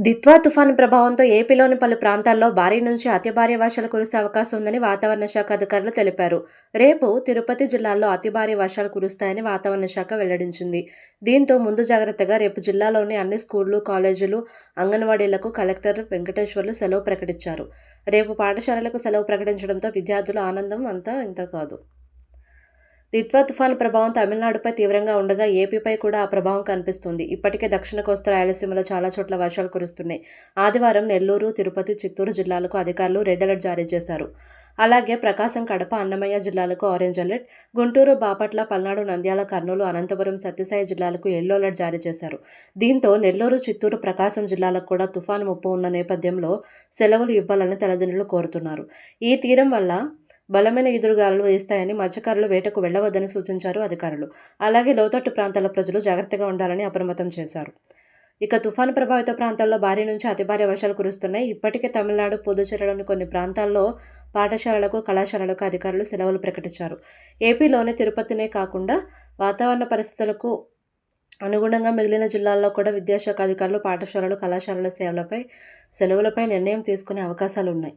దిత్వా తుఫాను ప్రభావంతో ఏపీలోని పలు ప్రాంతాల్లో భారీ నుంచి అతి భారీ వర్షాలు కురిసే అవకాశం ఉందని వాతావరణ శాఖ అధికారులు తెలిపారు. రేపు తిరుపతి జిల్లాలో అతి భారీ వర్షాలు కురుస్తాయని వాతావరణ శాఖ వెల్లడించింది. దీంతో ముందు జాగ్రత్తగా రేపు జిల్లాలోని అన్ని స్కూళ్ళు కాలేజీలు అంగన్వాడీలకు కలెక్టర్ వెంకటేశ్వర్లు సెలవు ప్రకటించారు. రేపు పాఠశాలలకు సెలవు ప్రకటించడంతో విద్యార్థుల ఆనందం అంతా ఇంత కాదు. దిత్వా తుఫాను ప్రభావం తమిళనాడుపై తీవ్రంగా ఉండగా ఏపీపై కూడా ఆ ప్రభావం కనిపిస్తుంది. ఇప్పటికే దక్షిణ కోస్తా రాయలసీమలో చాలా చోట్ల వర్షాలు కురుస్తున్నాయి. ఆదివారం నెల్లూరు తిరుపతి చిత్తూరు జిల్లాలకు అధికారులు రెడ్ అలర్ట్ జారీ చేశారు. అలాగే ప్రకాశం కడప అన్నమయ్య జిల్లాలకు ఆరెంజ్ అలర్ట్ గుంటూరు బాపట్ల పల్నాడు నంద్యాల కర్నూలు అనంతపురం సత్యసాయి జిల్లాలకు ఎల్లో అలర్ట్ జారీ చేశారు. దీంతో నెల్లూరు చిత్తూరు ప్రకాశం జిల్లాలకు కూడా తుఫాను ముప్పు ఉన్న నేపథ్యంలో సెలవులు ఇవ్వాలని తల్లిదండ్రులు కోరుతున్నారు. ఈ తీరం వల్ల బలమైన ఎదురుగాలు వేస్తాయని మత్స్యకారులు వేటకు వెళ్ళవద్దని సూచించారు అధికారులు. అలాగే లోతట్టు ప్రాంతాల ప్రజలు జాగ్రత్తగా ఉండాలని అప్రమత్తం చేశారు. ఇక తుఫాను ప్రభావిత ప్రాంతాల్లో భారీ నుంచి అతి భారీ వర్షాలు కురుస్తున్నాయి. ఇప్పటికే తమిళనాడు పుదుచేరిలోని కొన్ని ప్రాంతాల్లో పాఠశాలలకు కళాశాలలకు అధికారులు సెలవులు ప్రకటించారు. ఏపీలోని తిరుపతినే కాకుండా వాతావరణ పరిస్థితులకు అనుగుణంగా మిగిలిన జిల్లాల్లో కూడా విద్యాశాఖ అధికారులు పాఠశాలలు కళాశాలల సేవలపై సెలవులపై నిర్ణయం తీసుకునే అవకాశాలు ఉన్నాయి